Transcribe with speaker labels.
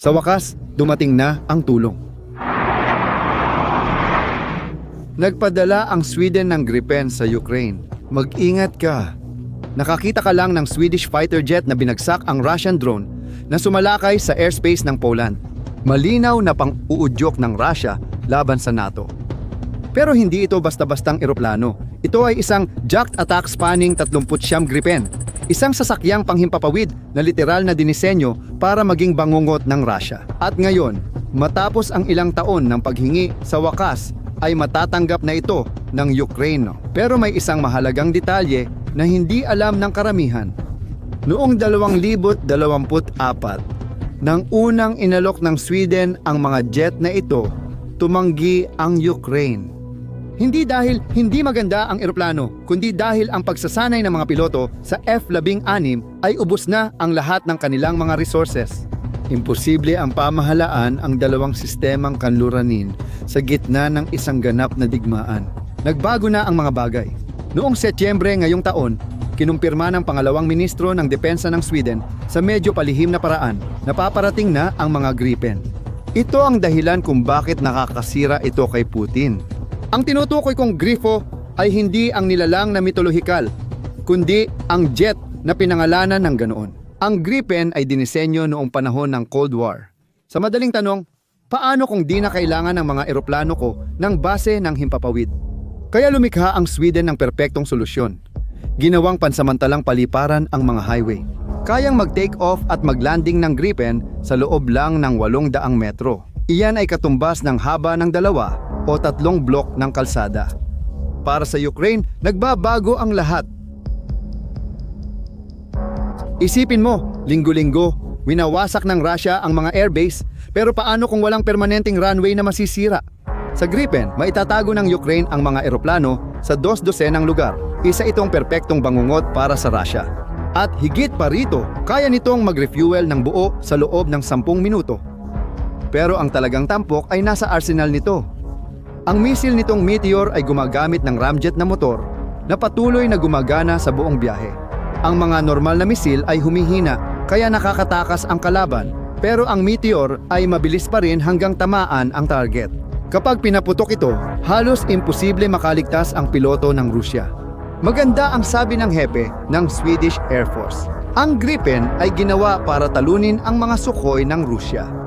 Speaker 1: Sa wakas, dumating na ang tulong. Nagpadala ang Sweden ng Gripen sa Ukraine. Mag-ingat ka. Nakakita ka lang ng Swedish fighter jet na binagsak ang Russian drone na sumalakay sa airspace ng Poland. Malinaw na pang-uudyok ng Russia laban sa NATO. Pero hindi ito basta-bastang eroplano. Ito ay isang jacked attack spanning 30 Gripen. Isang sasakyang panghimpapawid na literal na dinisenyo para maging bangungot ng Russia. At ngayon, matapos ang ilang taon ng paghingi, sa wakas ay matatanggap na ito ng Ukraine. Pero may isang mahalagang detalye na hindi alam ng karamihan. Noong 2024, nang unang inalok ng Sweden ang mga jet na ito, tumanggi ang Ukraine. Hindi dahil hindi maganda ang eroplano, kundi dahil ang pagsasanay ng mga piloto sa F-16 ay ubos na ang lahat ng kanilang mga resources. Imposible ang pamahalaan ang dalawang sistemang kanluranin sa gitna ng isang ganap na digmaan. Nagbago na ang mga bagay. Noong Setyembre ngayong taon, kinumpirma ng pangalawang ministro ng depensa ng Sweden sa medyo palihim na paraan na paparating na ang mga Gripen. Ito ang dahilan kung bakit nakakasira ito kay Putin. Ang tinutukoy kong Grifo ay hindi ang nilalang na mitolohikal, kundi ang jet na pinangalanan ng ganoon. Ang Gripen ay dinisenyo noong panahon ng Cold War. Sa madaling tanong, paano kung di na kailangan ng mga eroplano ko ng base ng himpapawid? Kaya lumikha ang Sweden ng perpektong solusyon. Ginawang pansamantalang paliparan ang mga highway. Kayang mag-take off at mag-landing ng Gripen sa loob lang ng 800 metro. Iyan ay katumbas ng haba ng dalawa o tatlong blok ng kalsada. Para sa Ukraine, nagbabago ang lahat. Isipin mo, linggo-linggo, winawasak ng Russia ang mga airbase, pero paano kung walang permanenteng runway na masisira? Sa Gripen, maitatago ng Ukraine ang mga eroplano sa dos dosenang lugar. Isa itong perpektong bangungot para sa Russia. At higit pa rito, kaya nitong mag-refuel ng buo sa loob ng 10 minuto. Pero ang talagang tampok ay nasa arsenal nito. Ang misil nitong Meteor ay gumagamit ng ramjet na motor na patuloy na gumagana sa buong biyahe. Ang mga normal na misil ay humihina kaya nakakatakas ang kalaban pero ang Meteor ay mabilis pa rin hanggang tamaan ang target. Kapag pinaputok ito, halos imposible makaligtas ang piloto ng Rusya. Maganda ang sabi ng hepe ng Swedish Air Force. Ang Gripen ay ginawa para talunin ang mga Sukhoi ng Rusya.